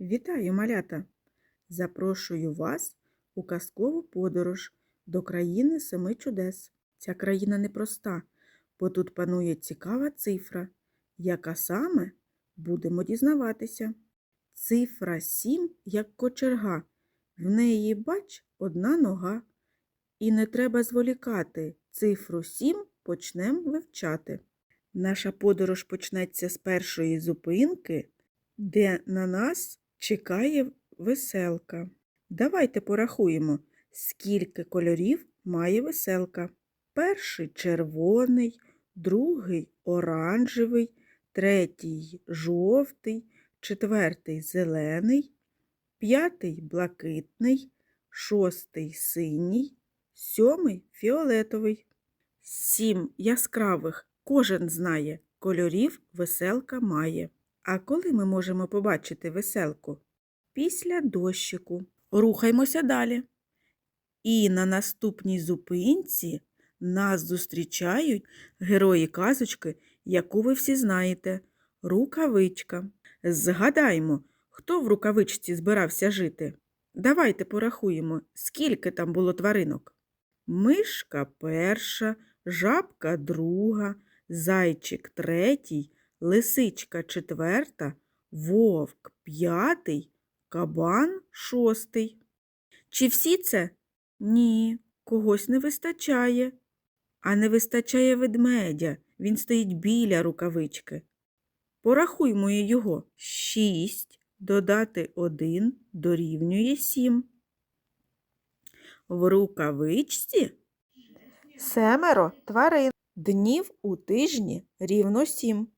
Вітаю, малята! Запрошую вас у казкову подорож до країни семи чудес. Ця країна непроста, бо тут панує цікава цифра, яка саме будемо дізнаватися. Цифра сім, як кочерга, в неї, бач, одна нога. І не треба зволікати, цифру сім почнемо вивчати. Наша подорож почнеться з першої зупинки, де на нас чекає веселка. Давайте порахуємо, скільки кольорів має веселка. Перший червоний, другий оранжевий, третій жовтий, четвертий зелений, п'ятий блакитний, шостий синій, сьомий фіолетовий. Сім яскравих кожен знає, кольорів веселка має. А коли ми можемо побачити веселку? Після дощику. Рухаймося далі. І на наступній зупинці нас зустрічають герої казочки, яку ви всі знаєте рукавичка. Згадаймо, хто в рукавичці збирався жити. Давайте порахуємо, скільки там було тваринок. Мишка перша, жабка друга, зайчик третій, лисичка четверта, вовк п'ятий, кабан шостий. Чи всі це? Ні, когось не вистачає. А не вистачає ведмедя, він стоїть біля рукавички. Порахуймо його. Шість додати один дорівнює сім. В рукавичці семеро тварин. Днів у тижні рівно сім.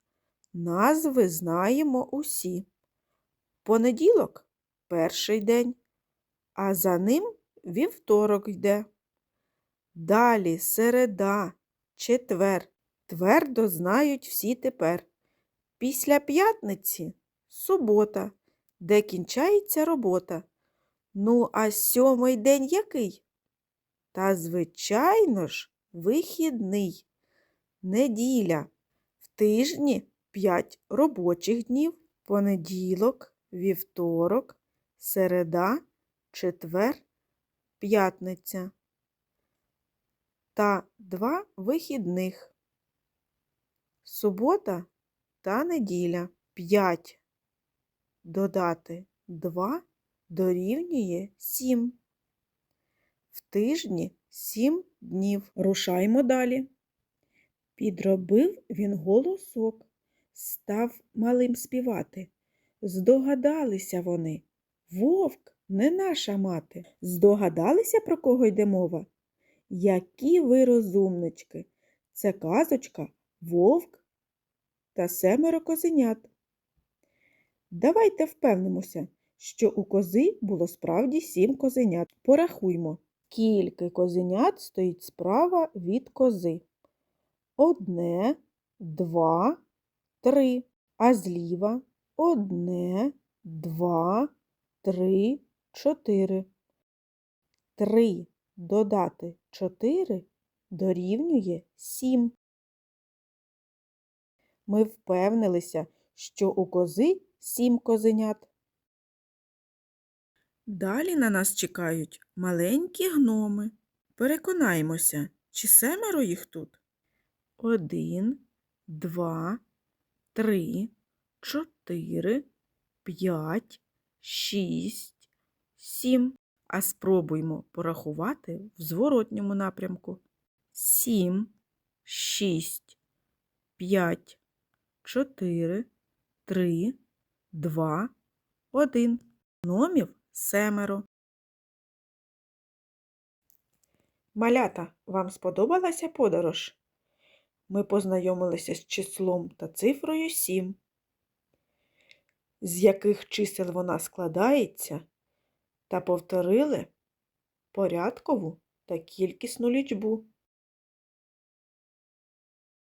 Назви знаємо усі. Понеділок перший день, а за ним вівторок йде. Далі середа, четвер. Твердо знають всі тепер. Після п'ятниці субота, де кінчається робота. Ну, а сьомий день який? Та, звичайно ж, вихідний. Неділя. В тижні п'ять робочих днів, понеділок, вівторок, середа, четвер, п'ятниця. Та два вихідних. Субота та неділя. П'ять. Додати два дорівнює сім. В тижні сім днів. Рушаймо далі. Підробив він голосок, став малим співати. Здогадалися вони. Вовк не наша мати. Здогадалися, про кого йде мова? Які ви розумнички. Це казочка, вовк та семеро козенят. Давайте впевнимося, що у кози було справді сім козенят. Порахуймо, скільки козенят стоїть справа від кози. Одне, два, три. А зліва одне, два, три, чотири. Три додати чотири дорівнює сім. Ми впевнилися, що у кози сім козенят. Далі на нас чекають маленькі гноми. Переконаємося, чи семеро їх тут? Один, два, три, чотири, п'ять, шість, сім. А спробуймо порахувати в зворотньому напрямку. Сім, шість, п'ять, чотири, три, два, один. Гномів семеро. Малята, вам сподобалася подорож? Ми познайомилися з числом та цифрою 7, з яких чисел вона складається, та повторили порядкову та кількісну лічбу.